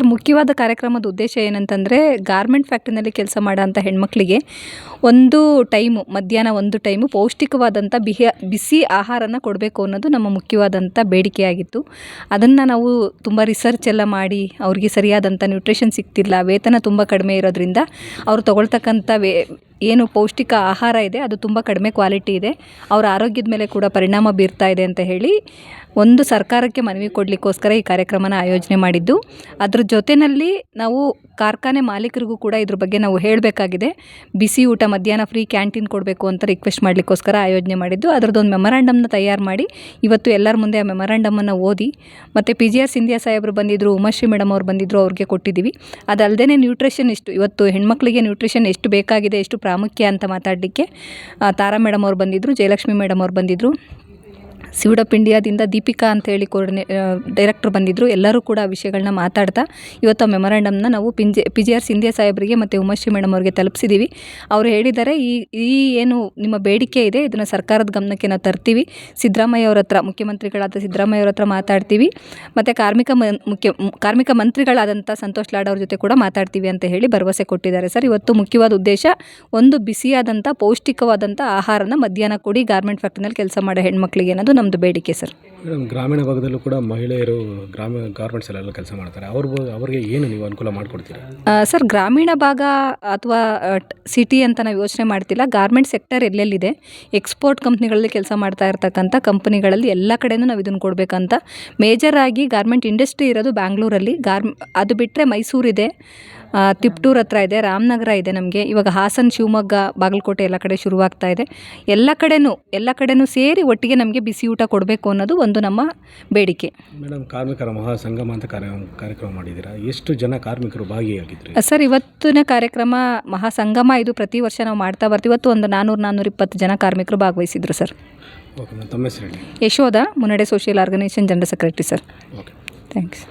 Sir, ಮುಖ್ಯವಾದ ಕಾರ್ಯಕ್ರಮದ ಉದ್ದೇಶ ಏನಂತಂದರೆ ಗಾರ್ಮೆಂಟ್ ಫ್ಯಾಕ್ಟ್ರಿನಲ್ಲಿ ಕೆಲಸ ಮಾಡೋಂಥ ಹೆಣ್ಮಕ್ಳಿಗೆ ಒಂದು ಟೈಮು, ಮಧ್ಯಾಹ್ನ ಒಂದು ಟೈಮು ಪೌಷ್ಟಿಕವಾದಂಥ ಬಿಹಿಯ ಬಿಸಿ ಆಹಾರನ ಕೊಡಬೇಕು ಅನ್ನೋದು ನಮ್ಮ ಮುಖ್ಯವಾದಂಥ ಬೇಡಿಕೆಯಾಗಿತ್ತು. ಅದನ್ನು ನಾವು ತುಂಬ ರಿಸರ್ಚ್ ಎಲ್ಲ ಮಾಡಿ, ಅವ್ರಿಗೆ ಸರಿಯಾದಂಥ ನ್ಯೂಟ್ರಿಷನ್ ಸಿಗ್ತಿಲ್ಲ, ವೇತನ ತುಂಬ ಕಡಿಮೆ ಇರೋದ್ರಿಂದ ಅವ್ರು ತಗೊಳ್ತಕ್ಕಂಥ ವೇ ಏನು ಪೌಷ್ಟಿಕ ಆಹಾರ ಇದೆ, ಅದು ತುಂಬ ಕಡಿಮೆ ಕ್ವಾಲಿಟಿ ಇದೆ. ಅವರ ಆರೋಗ್ಯದ ಮೇಲೆ ಕೂಡ ಪರಿಣಾಮ ಬೀರ್ತಾ ಇದೆ ಅಂತ ಹೇಳಿ ಒಂದು ಸರ್ಕಾರಕ್ಕೆ ಮನವಿ ಕೊಡಲಿಕ್ಕೋಸ್ಕರ ಈ ಕಾರ್ಯಕ್ರಮನ ಆಯೋಜನೆ ಮಾಡಿದ್ದು. ಅದ್ರ ಜೊತೆಯಲ್ಲಿ ನಾವು ಕಾರ್ಖಾನೆ ಮಾಲೀಕರಿಗೂ ಕೂಡ ಇದ್ರ ಬಗ್ಗೆ ನಾವು ಹೇಳಬೇಕಾಗಿದೆ. ಬಿಸಿ ಊಟ, ಮಧ್ಯಾಹ್ನ ಫ್ರೀ ಕ್ಯಾಂಟೀನ್ ಕೊಡಬೇಕು ಅಂತ ರಿಕ್ವೆಸ್ಟ್ ಮಾಡಲಿಕ್ಕೋಸ್ಕರ ಆಯೋಜನೆ ಮಾಡಿದ್ದು. ಅದರದ್ದೊಂದು ಮೆಮೊರಾಂಡಮ್ನ ತಯಾರು ಮಾಡಿ ಇವತ್ತು ಎಲ್ಲರ ಮುಂದೆ ಆ ಮೆಮೊರಾಂಡಮನ್ನು ಓದಿ ಮತ್ತು ಪಿ ಜಿ ಆರ್ ಸಿಂಧಿಯಾ ಸಾಹೇಬರು ಬಂದಿದ್ದರು ಉಮಾಶ್ರೀ ಮೇಡಮ್ ಅವ್ರು ಬಂದಿದ್ದರು ಅವ್ರಿಗೆ ಕೊಟ್ಟಿದ್ದೀವಿ. ಅದಲ್ಲದೆ ನ್ಯೂಟ್ರಿಷನ್ ಎಷ್ಟು, ಇವತ್ತು ಹೆಣ್ಮಕ್ಳಿಗೆ ನ್ಯೂಟ್ರಿಷನ್ ಎಷ್ಟು ಬೇಕಾಗಿದೆ, ಎಷ್ಟು ಪ್ರಾಮುಖ್ಯ ಅಂತ ಮಾತಾಡಲಿಕ್ಕೆ ತಾರಾ ಮೇಡಮ್ ಅವ್ರು ಬಂದಿದ್ದರು ಜಯಲಕ್ಷ್ಮಿ ಮೇಡಮ್ ಅವ್ರು ಬಂದಿದ್ದರು ಸಿವುಡಪ್ ಇಂಡಿಯಾದಿಂದ ದೀಪಿಕಾ ಅಂತ ಹೇಳಿ ಕೋರ್ಡಿನೇ ಡೈರೆಕ್ಟ್ರ್ ಬಂದಿದ್ದರು ಎಲ್ಲರೂ ಕೂಡ ಆ ವಿಷಯಗಳನ್ನ ಮಾತಾಡ್ತಾ ಇವತ್ತು ಆ ಮೆಮೊರಾಂಡಮ್ನ ನಾವು ಪಿಂಜೆ ಪಿ ಜಿ ಆರ್ ಸಿಂಧ್ಯಾ ಸಾಹೇಬರಿಗೆ ಮತ್ತು ಉಮಾಶ್ರೀ ಮೇಡಮ್ ಅವರಿಗೆ ತಲುಪಿಸಿದ್ದೀವಿ ಅವರು ಹೇಳಿದ್ದಾರೆ, ಈ ಈ ಏನು ನಿಮ್ಮ ಬೇಡಿಕೆ ಇದೆ, ಇದನ್ನು ಸರ್ಕಾರದ ಗಮನಕ್ಕೆ ನಾವು ತರ್ತೀವಿ. ಸಿದ್ದರಾಮಯ್ಯ ಅವ್ರ ಹತ್ರ, ಮುಖ್ಯಮಂತ್ರಿಗಳಾದ ಸಿದ್ದರಾಮಯ್ಯ ಅವ್ರ ಹತ್ರ ಮಾತಾಡ್ತೀವಿ. ಮತ್ತು ಕಾರ್ಮಿಕ ಮ ಮುಖ್ಯ ಕಾರ್ಮಿಕ ಮಂತ್ರಿಗಳಾದಂಥ ಸಂತೋಷ್ ಲಾಡ್ ಅವ್ರ ಜೊತೆ ಕೂಡ ಮಾತಾಡ್ತೀವಿ ಅಂತ ಹೇಳಿ ಭರವಸೆ ಕೊಟ್ಟಿದ್ದಾರೆ ಸರ್. ಇವತ್ತು ಮುಖ್ಯವಾದ ಉದ್ದೇಶ, ಒಂದು ಬಿಸಿಯಾದಂಥ ಪೌಷ್ಟಿಕವಾದಂಥ ಆಹಾರನ ಮಧ್ಯಾಹ್ನ ಕೊಡಿ ಗಾರ್ಮೆಂಟ್ ಫ್ಯಾಕ್ಟ್ರಿನಲ್ಲಿ ಕೆಲಸ ಮಾಡೋ ಹೆಣ್ಮಕ್ಳಿಗೆ ಅನ್ನೋದು ನಮ್ಮದು ಬೇಡಿಕೆ ಸರ್. ಮೇಡಮ್ ಗ್ರಾಮೀಣ ಭಾಗದಲ್ಲೂ ಕೂಡ ಮಹಿಳೆಯರು ಗ್ರಾಮ ಗಾರ್ಮೆಂಟ್ಸಲ್ಲೆಲ್ಲ ಕೆಲಸ ಮಾಡ್ತಾರೆ. ಅವ್ರ ಅವ್ರಿಗೆ ಏನು ನೀವು ಅನುಕೂಲ ಮಾಡಿಕೊಡ್ತೀರಾ? ಆ, ಸರ್ ಗ್ರಾಮೀಣ ಭಾಗ ಅಥವಾ ಸಿಟಿ ಅಂತ ನಾವು ಯೋಚನೆ ಮಾಡ್ತಿಲ್ಲ. ಗಾರ್ಮೆಂಟ್ ಸೆಕ್ಟರ್ ಎಲ್ಲೆಲ್ಲಿದೆ? ಎಕ್ಸ್ಪೋರ್ಟ್ ಕಂಪ್ನಿಗಳಲ್ಲಿ ಕೆಲಸ ಮಾಡ್ತಾ ಇರ್ತಕ್ಕಂಥ ಕಂಪ್ನಿಗಳಲ್ಲಿ ಎಲ್ಲ ಕಡೆನೂ ನಾವು ಇದನ್ನು ಕೊಡಬೇಕಂತ. ಮೇಜರ್ ಆಗಿ ಗಾರ್ಮೆಂಟ್ ಇಂಡಸ್ಟ್ರಿ ಇರೋದು ಬ್ಯಾಂಗ್ಳೂರಲ್ಲಿ ಗಾರ್ಮ್ ಅದು ಬಿಟ್ಟರೆ ಮೈಸೂರಿದೆ. ತಿಪ್ಟೂರ್ ಹತ್ರ ಇದೆ ರಾಮನಗರ ಇದೆ ನಮಗೆ. ಇವಾಗ ಹಾಸನ ಶಿವಮೊಗ್ಗ ಬಾಗಲಕೋಟೆ ಎಲ್ಲ ಕಡೆ ಶುರುವಾಗ್ತಾ ಇದೆ. ಎಲ್ಲ ಕಡೆನೂ ಎಲ್ಲ ಕಡೆನೂ ಸೇರಿ ಒಟ್ಟಿಗೆ ನಮಗೆ ಬಿಸಿ ಊಟ ಕೊಡಬೇಕು ಅನ್ನೋದು ಒಂದು ನಮ್ಮ ಬೇಡಿಕೆ. ಮೇಡಮ್ ಕಾರ್ಮಿಕರ ಮಹಾಸಂಗಮ ಅಂತ ಕಾರ್ಯ ಕಾರ್ಯಕ್ರಮ ಮಾಡಿದ್ದೀರಾ? ಎಷ್ಟು ಜನ ಕಾರ್ಮಿಕರು ಭಾಗಿಯಾಗಿದ್ದರು ಸರ್ ಇವತ್ತಿನ ಕಾರ್ಯಕ್ರಮ ಮಹಾಸಂಗಮ. ಇದು ಪ್ರತಿ ವರ್ಷ ನಾವು ಮಾಡ್ತಾ ಬರ್ತೀವಿ. ಇವತ್ತು ಒಂದು ನಾನ್ನೂರು ನಾನ್ನೂರ ಇಪ್ಪತ್ತು ಜನ ಕಾರ್ಮಿಕರು ಭಾಗವಹಿಸಿದ್ರು sir. Yashodha Munnade social organisation general secretary sir. Okay. Thanks.